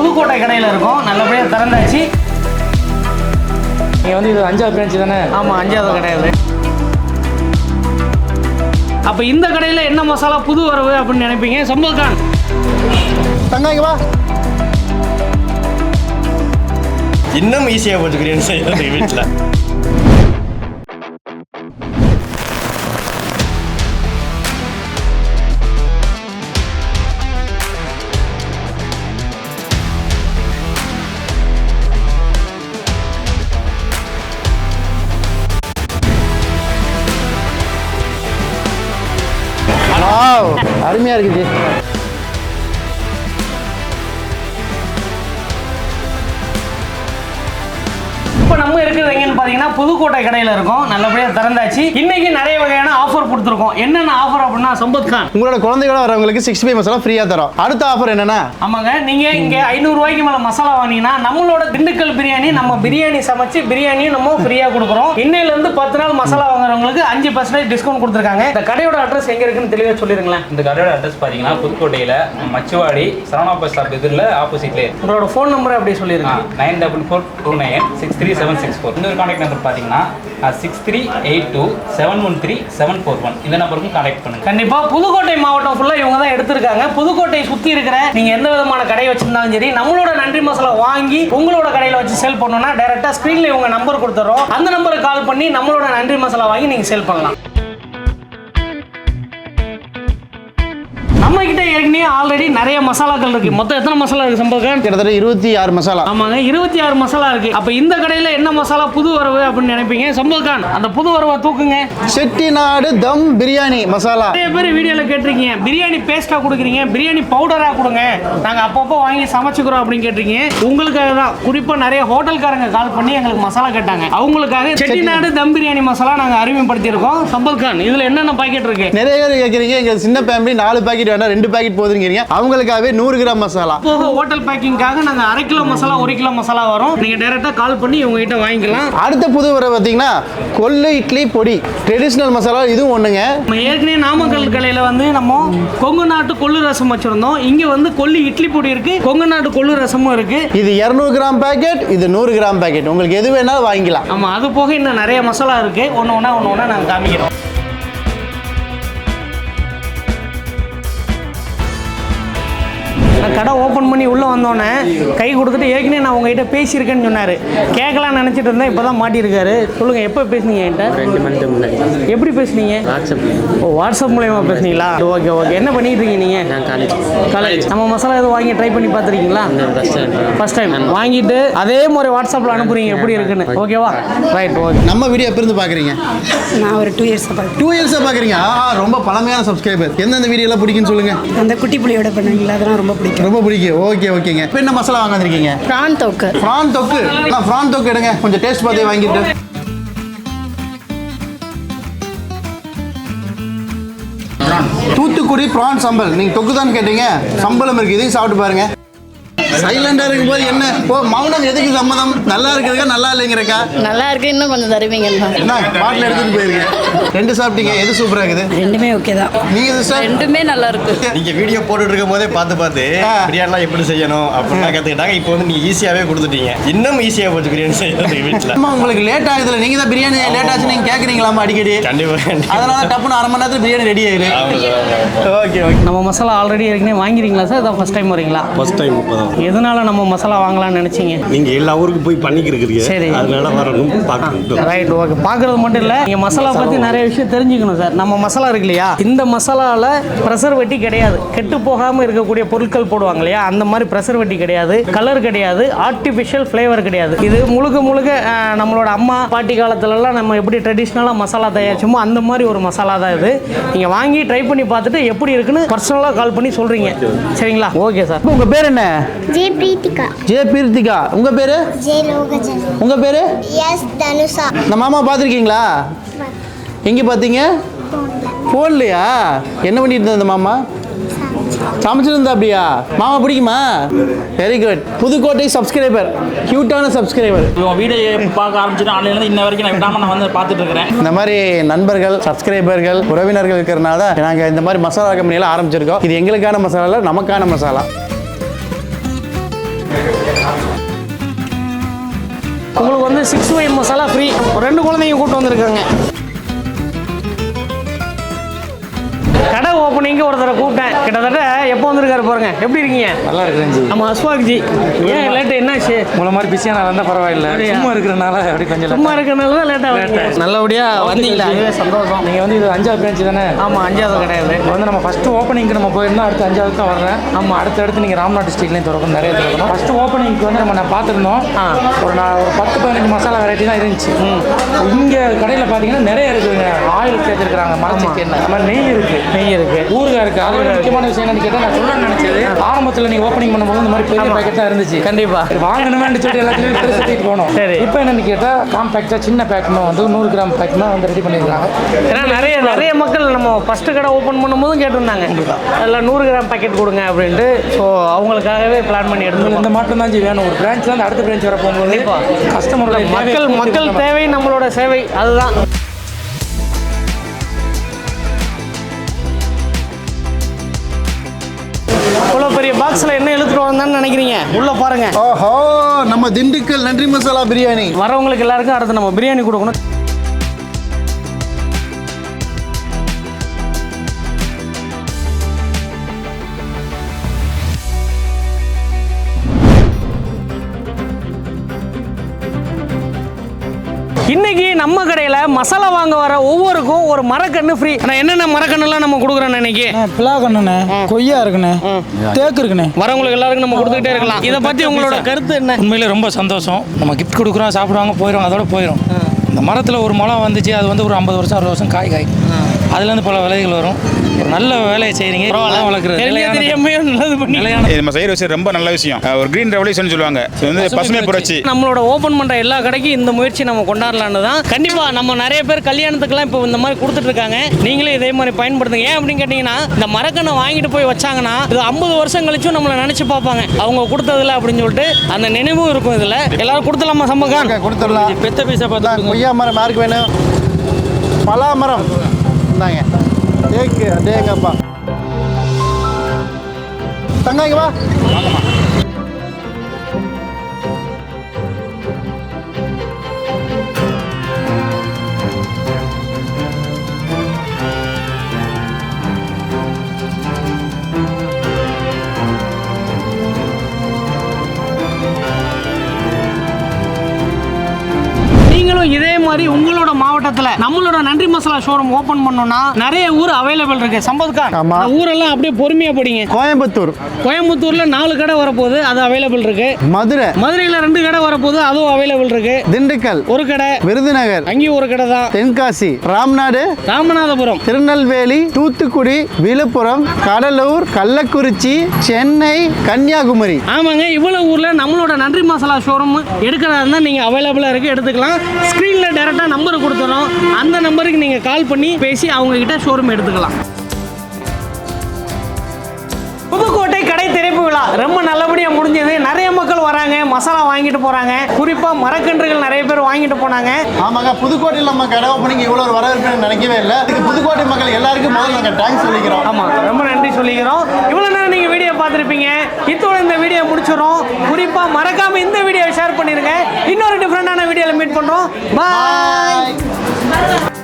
புதுக்கோட்டை கடையில் இருக்கோம். நல்லபடியாக திறந்தாச்சு. நீங்கள் வந்து இது அஞ்சாவது பிரான்ச்சு தானே? ஆமாம் அஞ்சாவது கிடையாது அப்போ இந்த கடையில் என்ன மசாலா புது வரவு அப்படின்னு நினைப்பீங்க? சம்பத்கான் தங்கா இங்க வா. இன்னும் ஈஸியாக பிரியாணி செய்யறது வீட்டில் வாவ் அருமையா இருக்குது புதுக்கோட்டை கடையில் இருக்கோம். நல்லபடியாக திறந்தாச்சு. இன்னைக்கு நிறைய வகையான ஆஃபர் கொடுத்துருக்கோம். என்னென்ன ஆஃபர் அப்படின்னா சம்பத்கான் உங்களோட குழந்தைகள வரவங்களுக்கு சிக்ஸ்டி ஃபைவ் மசாலா ஃப்ரீயா தரோம். அடுத்த ஆஃபர் என்னன்னா? ஆமாங்க நீங்க இங்க ஐநூறு ரூபாய்க்கு மேல மசாலா வாங்கினீங்கன்னா நம்மளோட திண்டுக்கல் பிரியாணி நம்ம பிரியாணி சமைச்சு பிரியாணியும் நம்ம ஃப்ரீயா கொடுக்குறோம். இன்னையில இருந்து பத்து நாள் மசாலா வாங்குறவங்களுக்கு அஞ்சு பர்சன்டேஜ் டிஸ்கவுண்ட் கொடுத்துருக்காங்க. இந்த கடையோட அட்ரஸ் எங்க இருக்குன்னு தெளிவா சொல்லிருங்களேன் இந்த கடையோட அட்ரஸ் பார்த்தீங்கன்னா புதுக்கோட்டையில் மச்சுவாடி சரவணா பஸ் ஸ்டாப் எதிரில் ஆப்போசிட்லேயே உங்களோட ஃபோன் நம்பர் அப்படியே சொல்லிருங்க nine double four two nine six three seven six four இன்னொரு கான்டாக்ட் நம்பர் பார்த்தீங்கன்னா six three eight two seven one three seven four one இந்த நம்பருக்கும் கான்டாக்ட் பண்ணுங்க. கண்டிப்பாக புதுக்கோட்டை மாவட்டம் ஃபுல்லாக இவங்க தான் எடுத்திருக்காங்க. புதுக்கோட்டை சுற்றி இருக்கிற நீங்கள் எந்த விதமான கடை வச்சிருந்தாலும் சரி நம்மளோட நன்றி மசாலா வாங்கி உங்களோட கடையில் வச்சு சேல் பண்ணணும்னா டேரெக்டாக ஸ்க்ரீனில் இவங்க நம்பர் கொடுத்துறோம். அந்த நம்பருக்கு கால் பண்ணி நம்மளோட நன்றி மசாலா வாங்கி நீங்கள் சேல் பண்ணலாம். நம்ம கிட்ட ஏற்கனவே ஆல்ரெடி நிறைய மசாலாக்கள் இருக்கு. மொத்தம் எத்தனை மசாலா இருக்கு சம்பவம் கிட்டத்தட்ட இருபத்தி ஆறு மசாலா. ஆமாங்க இருபத்தி ஆறு மசாலா இருக்கு. அப்ப இந்த கடையில என்ன மசாலா புது வரவு அப்படின்னு நினைப்பீங்க? சம்பவக்கான் அந்த புது வரவை தூக்குங்க. செட்டிநாடு தம் பிரியாணி மசாலா. நிறைய பேர் வீடியோல கேட்டிருக்கீங்க. பிரியாணி பேஸ்டா கொடுக்குறீங்க. பிரியாணி பவுடரா கொடுங்க. நாங்க அப்பப்போ வாங்கி சமைச்சுக்கிறோம் அப்படின்னு கேட்டிருக்கீங்க. உங்களுக்காக தான். குறிப்பா நிறைய ஹோட்டல்காரங்க கால் பண்ணி எங்களுக்கு மசாலா கேட்டாங்க. அவங்களுக்காக செட்டிநாடு. தம் பிரியாணி மசாலா நாங்க அறிமுகப்படுத்தியிருக்கோம். சம்பல் கான் இதுல என்னென்ன பாக்கெட் இருக்கு? நிறைய பேர் கேட்குறீங்க. எங்க சின்ன ஃபேமிலி நாலு பாக்கெட் வேண்டாம் ரெண்டு பாக்கெட் போதுங்கிறீங்க அவங்களுக்காகவே நூறு கிராம் மசாலா. ஹோட்டல் பேக்கிங்காக நாங்க அரை கிலோ மசாலா ஒரு கிலோ மசாலா வரும். நீங்க டைரக்டா கால் பண்ணி உங்க கிட்ட வாங்கிக்கலாம். அடுத்த புது வர பார்த்தீங்கன்னா கொள்ளு இட்லி பொடி. ட்ரெடிஷ்னல் மசாலா இதுவும் ஒண்ணுங்க. நம்ம ஏற்கனவே நாமக்கல் கலையில வந்து நம்ம கொங்கு நாட்டு கொள்ளு ரசம் வச்சிருந்தோம். இங்க வந்து கொள்ளு இட்லி பொடி இருக்கு. கொங்கு நாட்டு கொள்ளு ரசமும் இருக்கு. இது இரநூறு கிராம் பாக்கெட் இது நூறு கிராம் பாக்கெட் உங்களுக்கு எது வேணாலும் வாங்கிக்கலாம். ஆமா அது போக இன்னும் நிறைய மசாலா இருக்கு. ஒன்று ஒன்றா ஒன்று ஒன்றா நாங்கள் காமிக்கிறோம். நான் கடை ஓப்பன் பண்ணி உள்ளே வந்தோடனே கை கொடுத்துட்டு ஏற்கனவே நான் உங்ககிட்ட பேசியிருக்கேன்னு சொன்னார். கேட்கலாம் நினச்சிட்டு இருந்தேன் இப்போ தான் மாட்டியிருக்காரு. சொல்லுங்கள் எப்போ பேசுனீங்க என்கிட்ட? ரெண்டு மந்த் முன்னாடி. எப்படி பேசுனீங்க? வாட்ஸ்அப் ஓ வாட்ஸ்அப் மூலயமா பேசுனீங்களா? Okay okay. என்ன பண்ணிட்டு இருக்கீங்க நீங்கள் நான் காலேஜ் காலேஜ் நம்ம மசாலா எதுவும் வாங்கி ட்ரை பண்ணி பார்த்துருக்கீங்களா? இந்த ஃபஸ்ட் டைம் ஃபர்ஸ்ட் டைம் வாங்கிட்டு அதே மாதிரி வாட்ஸ்அப்பில் அனுப்புறீங்க எப்படி இருக்குன்னு. ஓகேவா ரைட் ஓகே நம்ம வீடியோ எப்போ இருந்து பார்க்குறீங்க? நான் ஒரு டூ இயர்ஸ் டூ இயர்ஸாக பார்க்குறீங்க. ஆஹா ரொம்ப பழமையான சப்ஸ்கிரைபர் எந்தெந்த வீடியோலாம் பிடிக்குன்னு சொல்லுங்க. அந்த குட்டி புளியோட பண்ணுவீங்களா அதெல்லாம் ரொம்ப பிடிக்கும். ரொம்ப பிடிக்கும். ஓகே ஓகேங்க. இப்போ என்ன மசாலா வாங்க வந்திருக்கீங்க ப்ரான் தொக்கு. ப்ரான் தொக்கு? நான் ப்ரான் தொக்கு எடுங்க. கொஞ்சம் டேஸ்ட் பார்த்தே வாங்கிட்டு தூத்துக்குடி ப்ரான் சம்பல். நீங்கள் தொக்கு தான் கேட்டீங்க. சம்பளம் இருக்கு. இதையும் சாப்பிட்டு பாருங்க. சைலண்டா இருக்கும்போது என்ன? ஓ மௌனம் எதுக்கு சம்மதம்? நல்லா இருக்குதுக்கா நல்லா இல்லைங்கிறக்கா? நல்லா இருக்கு இன்னும் கொஞ்சம் தருவீங்கன்னு என்ன பாட்டில் எடுத்துட்டு போயிருங்க. ரெண்டு சாப்பிட்டீங்க எது சூப்பரா இருக்குது? ரெண்டுமே ஓகே தான். நீங்க சிஸ்டர் ரெண்டுமே நல்லா இருக்கு. நீங்க வீடியோ போட்டுட்டு இருக்கும் போதே பார்த்து பார்த்து. பிரியாணிலாம் எப்படி செய்யணும் அப்படிலாம் கற்றுக்கிட்டாங்க இப்போ வந்து நீங்க ஈஸியாகவே கொடுத்துட்டீங்க. இன்னும் ஈஸியாக போச்சு பிரியாணி செய்யறது வீட்டில் அம்மா உங்களுக்கு லேட் ஆகுதுல நீங்க தான் பிரியாணி லேட் ஆச்சு நீங்க கேக்குறீங்களாமா அடிக்கடி? கண்டிப்பாக அதனால டப்புன்னு அரை மணி நேரத்துல பிரியாணி ரெடி ஆயிரு. Okay okay. நம்ம மசாலா ஆல்ரெடி ஏற்கனவே வாங்கிறீங்களா சார் இதான் ஃபர்ஸ்ட் டைம் வரீங்களா? ஃபர்ஸ்ட் டைம் இப்போதான். எதனால நம்ம மசாலா வாங்கலாம்னு நினைச்சீங்க? நீங்க எல்லா ஊருக்கு போய் பண்ணிக்கிறீங்க சரி. அதனால வரணும் பார்க்கணும். ரைட் ஓகே பார்க்கறது மட்டும் இல்லை நீங்கள் மசாலா பற்றி நிறைய விஷயம் தெரிஞ்சுக்கணும் சார். நம்ம மசாலா இருக்கு இல்லையா? இந்த மசாலாவில் ப்ரெசர்வெட்டி கிடையாது. கெட்டு போகாமல் இருக்கக்கூடிய பொருட்கள் போடுவாங்க இல்லையா? அந்த மாதிரி ப்ரெசர்வெட்டி கிடையாது. கலர் கிடையாது. ஆர்டிஃபிஷியல் ஃப்ளேவர் கிடையாது. இது முழுக்க முழுக்க நம்மளோட அம்மா பாட்டி காலத்துலலாம் நம்ம எப்படி ட்ரெடிஷ்னலாக மசாலா தயாரிச்சோமோ அந்த மாதிரி ஒரு மசாலா தான் இது. நீங்கள் வாங்கி ட்ரை பண்ணி பார்த்துட்டு எப்படி இருக்குன்னு பர்சனலாக கால் பண்ணி சொல்கிறீங்க சரிங்களா? ஓகே சார் உங்க பேர் என்ன? ஜெய் பிரீத்திகா. ஜே பீர்த்திகா. உங்க பேரு? ஜெய் லோகஜன். உங்க பேரு? எஸ் தனுஷா. இந்த மாமா பார்த்துருக்கீங்களா? எங்கே பார்த்தீங்க? ஃபோன்லையா என்ன பண்ணிட்டு இருந்த இந்த மாமா? சமைச்சிருந்தா அப்படியா மாமா பிடிக்குமா? வெரி குட் புதுக்கோட்டை சப்ஸ்கிரைபர் கியூட்டான சப்ஸ்கிரைபர் இவன் வீடியோ பார்க்க ஆரம்பிச்சுட்டு ஆன்லைன்ல இன்ன வரைக்கும் நான் விடாம நான் வந்து பார்த்துட்டு இருக்கிறேன். இந்த மாதிரி நண்பர்கள் சப்ஸ்கிரைபர்கள் உறவினர்கள் இருக்கிறனால நாங்கள் இந்த மாதிரி மசாலா கம்பெனியெல்லாம் ஆரம்பிச்சிருக்கோம். இது எங்களுக்கான மசாலா நமக்கான மசாலா? உங்களுக்கு வந்து சிக்ஸ் வை மசாலா ஃப்ரீ ரெண்டு குழந்தைங்க கூப்பிட்டு வந்திருக்காங்க. கடை ஓப்பனிங்கு ஒருத்தரை கூப்பிட்டேன். கிட்டத்தட்ட எப்போ வந்திருக்காரு பாருங்க. எப்படி இருக்கீங்க? நல்லா இருக்கேன் ஆமாம் அஸ்வாக்ஜி ஏன் லேட்டு உங்களை மாதிரி பிஸியாக நான் வந்தால் பரவாயில்ல? சும்மா இருக்கிறனால அப்படி கொஞ்சம் சும்மா இருக்கனால தான் லேட்டாக வரீங்க நல்லபடியா வந்தீங்களா? அதுவே சந்தோஷம். நீங்கள் வந்து இது அஞ்சாவது பிரான்ச் தானே? ஆமாம் அஞ்சாவது கிடையாது. இப்போ வந்து நம்ம ஃபஸ்ட்டு ஓப்பனிங்க்கு நம்ம போயிருந்தோம் அடுத்து அஞ்சாவது தான் வர்றேன். ஆமா. அடுத்து அடுத்து நீங்கள் ராம்நாத் டிஸ்ட்ரிக்ட்லேயும் திறக்கணும் நிறைய திறக்கணும். ஃபஸ்ட்டு ஓப்பனிங்க்கு வந்து நம்ம நான் பார்த்துருந்தோம். ஒரு நான் ஒரு பத்து பதினஞ்சு மசாலா வெரைட்டி தான் இருந்துச்சு. இங்கே கடையில் பார்த்தீங்கன்னா நிறைய இருக்குங்க ஆயில் சேர்த்துருக்குறாங்க மரச்செக்கு என்ன மாதிரி நெய் இருக்குது நெய் இருக்கு. ஊறுகாய் இருக்குது அது ஒரு முக்கியமான விஷயம் என்னன்னு கேட்டால் நான் சொல்லணும்னு நினச்சது ஆரம்பத்தில் நீங்கள் ஓப்பனிங் பண்ணும்போது இந்த மாதிரி பெரிய. பேக்கெட் தான் இருந்துச்சு. கண்டிப்பா. சொல்லிட்டு எல்லாத்தையும் பெருசு தூக்கிட்டு போனோம். சரி. இப்போ என்னன்னு கேட்டால் காம்பேக்டாக சின்ன பேக்குமே வந்து நூறு கிராம் பேக்குமே வந்து ரெடி பண்ணியிருக்காங்க ஏன்னா நிறைய நிறைய மக்கள் நம்ம ஃபஸ்ட்டு கடை ஓப்பன் பண்ணும்போதும் கேட்டிருந்தாங்க. அதில் நூறு கிராம் பாக்கெட் கொடுங்க அப்படின்ட்டு. ஸோ அவங்களுக்காகவே பிளான் பண்ணி எடுத்துருந்தோம் இந்த மாற்றம் தான் வேணும். ஒரு பிரான்ச்ல இருந்து அடுத்த பிரான்ச் வர போகும்போது. கஸ்டமரோட மக்கள் மக்கள் தேவை நம்மளோட சேவை அதுதான். பெரிய பாக்ஸில் என்ன இழுத்துட்டு வந்தான்னு நினைக்கிறீங்க? உள்ள பாருங்க. ஓஹோ நம்ம திண்டுக்கல் நன்றி மசாலா பிரியாணி. வரவங்களுக்கு எல்லாருக்கும் அடுத்து நம்ம பிரியாணி கொடுக்கணும். இன்னைக்கு நம்ம கடையில் மசாலா வாங்க வர ஒவ்வொருக்கும் ஒரு மரக்கன்று ஃப்ரீ ஆனால் என்னென்ன மரக்கன்றுலாம் நம்ம கொடுக்குறோம் இன்னைக்கு? பிளாகண்ணே கொய்யா இருக்குண்ணே தேக்கு இருக்குண்ணே. வரவங்களுக்கு எல்லாருக்கும் நம்ம கொடுத்துக்கிட்டே இருக்கலாம். இதை பற்றி உங்களோட கருத்து என்ன? உண்மையிலே ரொம்ப சந்தோஷம். நம்ம கிஃப்ட் கொடுக்குறோம் சாப்பிடுவாங்க போயிடும் அதோட போயிடும் இந்த மரத்தில் ஒரு மரம் வந்துச்சு அது வந்து ஒரு ஐம்பது வருஷம் அறுபது வருஷம் காய் காய். அதுலேருந்து பல விலைகள் வரும். நல்ல வேலையை செய்கிறீங்க மரம் வளர்க்குறது. நம்ம செய்கிற விஷயம் ரொம்ப நல்ல விஷயம். ஒரு கிரீன் ரெவல்யூஷன் சொல்லுவாங்க. இது வந்து பசுமை புரட்சி. நம்மளோட ஓபன் பண்ற எல்லா கடைக்கும் இந்த முயற்சி நம்ம கொண்டாடலான்னு தான். கண்டிப்பா நம்ம நிறைய பேர் கல்யாணத்துக்குலாம் இப்போ இந்த மாதிரி கொடுத்துட்டு இருக்காங்க. நீங்களே இதே மாதிரி பயன்படுத்துங்க. ஏன் அப்படின்னு கேட்டீங்கன்னா இந்த மரக்கண்ணை வாங்கிட்டு போய் வச்சாங்கன்னா இது ஐம்பது வருஷம் கழிச்சும் நம்மளை நினைச்சு பார்ப்பாங்க. அவங்க கொடுத்ததுல அப்படின்னு சொல்லிட்டு அந்த நினைவும் இருக்கும் இதுல. எல்லாரும் கொடுத்துலாமா சம்பகான் கொடுத்துடலாம். பெத்த பைசா பார்த்து கொய்யா மரம் யாருக்கு வேணும். பலா மரம். இந்தாங்க. தேக்கு அதேங்கப்பா தங்காங்க வா நம்மளோட நன்றி மசாலா ஷோரூம் ஓபன் பண்ணோம்னா நிறைய ஊர் அவைலபிள் இருக்கு. அந்த ஊரெல்லாம் அப்படியே பொறுமையா படிங்க கோயம்புத்தூர். கோயம்புத்தூர்ல நாலு கடை வரப்போகுது அது அவைலபிள் இருக்கு. மதுரை. மதுரையில் ரெண்டு கடை வரப்போகுது அதுவும் அவைலபிள் இருக்கு. திண்டுக்கல். ஒரு கடை. விருதுநகர். அங்கேயும் ஒரு கடை தான். தென்காசி. ராம்நாடு. ராமநாதபுரம். திருநெல்வேலி தூத்துக்குடி விழுப்புரம் கடலூர் கள்ளக்குறிச்சி சென்னை கன்னியாகுமரி. ஆமாங்க இவ்வளவு ஊரில் நம்மளோட நன்றி மசாலா ஷோரூம் எடுக்கிறதா இருந்தால் நீங்கள் அவைலபிளாக இருக்குது எடுத்துக்கலாம். ஸ்க்ரீனில் டேரெக்டாக நம்பர் கொடுத்துறோம். அந்த நம்பருக்கு நீங்கள் கால் பண்ணி பேசி அவங்கக்கிட்ட ஷோரூம் எடுத்துக்கலாம். புதுக்கோட்டை கடை திறப்பு விழா. ரொம்ப நல்லபடியாக முடிஞ்சது. நிறைய மக்கள் வராங்க. மசாலா வாங்கிட்டு போகிறாங்க குறிப்பாக மரக்கன்றுகள் நிறைய பேர் வாங்கிட்டு போனாங்க. ஆமாங்க புதுக்கோட்டையில் நம்ம கடை ஓப்பனிங் இவ்வளோ ஒரு வரவேற்பு நினைக்கவே இல்லை. இதுக்கு புதுக்கோட்டை மக்கள் எல்லாருக்கும் முதல்ல நாங்கள் தேங்க்ஸ் சொல்லிக்கிறோம். ஆமாம் ரொம்ப நன்றி சொல்லிக்கிறோம். இவ்வளோ நேரம் நீங்கள் வீடியோ பார்த்துருப்பீங்க. இத்தோட இந்த வீடியோ முடிச்சிடும் குறிப்பாக மறக்காமல் இந்த வீடியோவை ஷேர் பண்ணிடுங்க இன்னொரு டிஃப்ரெண்டான வீடியோவில் மீட் பண்ணுறோம் பாய் 来了